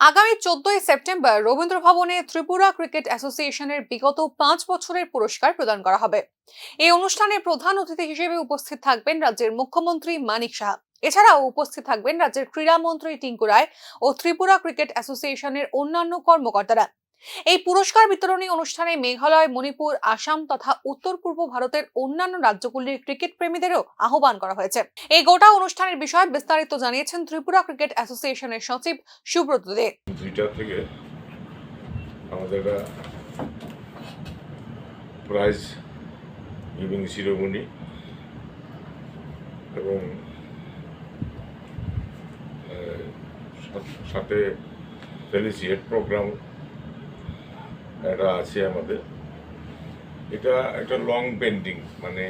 আগামী চোদ্দই সেপ্টেম্বর রবীন্দ্র ভবনে ত্রিপুরা ক্রিকেট অ্যাসোসিয়েশনের বিগত পাঁচ বছরের পুরস্কার প্রদান করা হবে। এই অনুষ্ঠানে প্রধান অতিথি হিসেবে উপস্থিত থাকবেন রাজ্যের মুখ্যমন্ত্রী মানিক সাহা। এছাড়াও উপস্থিত থাকবেন রাজ্যের ক্রীড়ামন্ত্রী টিঙ্কু রায় ও ত্রিপুরা ক্রিকেট অ্যাসোসিয়েশনের অন্যান্য কর্মকর্তারা। এই পুরস্কার বিতরণী অনুষ্ঠানে মেঘালয়, মণিপুর, আসাম তথা উত্তর পূর্ব ভারতের অন্যান্য রাজ্যগুলির ক্রিকেট প্রেমীদেরও আহ্বান করা হয়েছে। এই গোটা অনুষ্ঠানের বিষয়ে বিস্তারিত জানিয়েছেন ত্রিপুরা ক্রিকেট অ্যাসোসিয়েশনের সচিব সুব্রত দে। থেকে আমাদের প্রাইজ শিরোমণি এবং সাথে ফেলিসিয়েট প্রোগ্রাম একটা আছে আমাদের। এটা একটা লং পেন্টিং মানে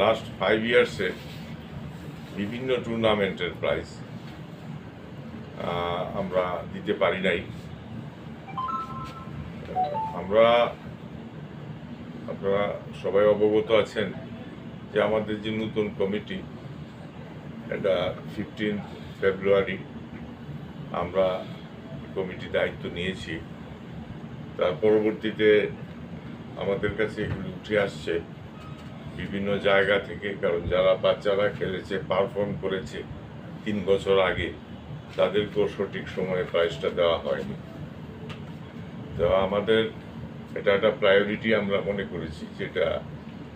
লাস্ট ফাইভ ইয়ার্সে বিভিন্ন টুর্নামেন্টের প্রাইজ আমরা দিতে পারি নাই। আমরা আপনারা সবাই অবগত আছেন যে আমাদের যে নতুন কমিটি এটা ফিফটিন ফেব্রুয়ারি আমরা কমিটি দায়িত্ব নিয়েছি। তার পরবর্তীতে আমাদের কাছে এগুলি উঠে আসছে। বিভিন্ন জায়গা থেকে, কারণ যারা বাচ্চারা খেলেছে পারফর্ম করেছে তিন বছর আগে, তাদেরকেও সঠিক সময়ে প্রাইজটা দেওয়া হয়নি। তো আমাদের এটা একটা প্রায়োরিটি আমরা মনে করেছি, যেটা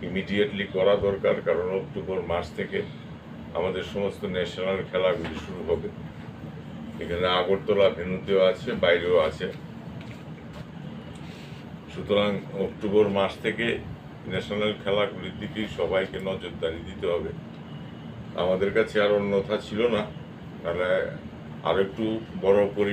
ইমিডিয়েটলি করা দরকার, কারণ অক্টোবর মাস থেকে আমাদের সমস্ত ন্যাশনাল খেলাগুলি শুরু হবে। এখানে আগরতলা ভেনুতেও আছে, বাইরেও আছে। সুতরাং অক্টোবর মাস থেকে ন্যাশনাল খেলাগুলির দিকেই সবাইকে নজরদারি দিতে হবে। আমাদের কাছে আর অন্যথা ছিল না। তাহলে আর একটু বড় পরি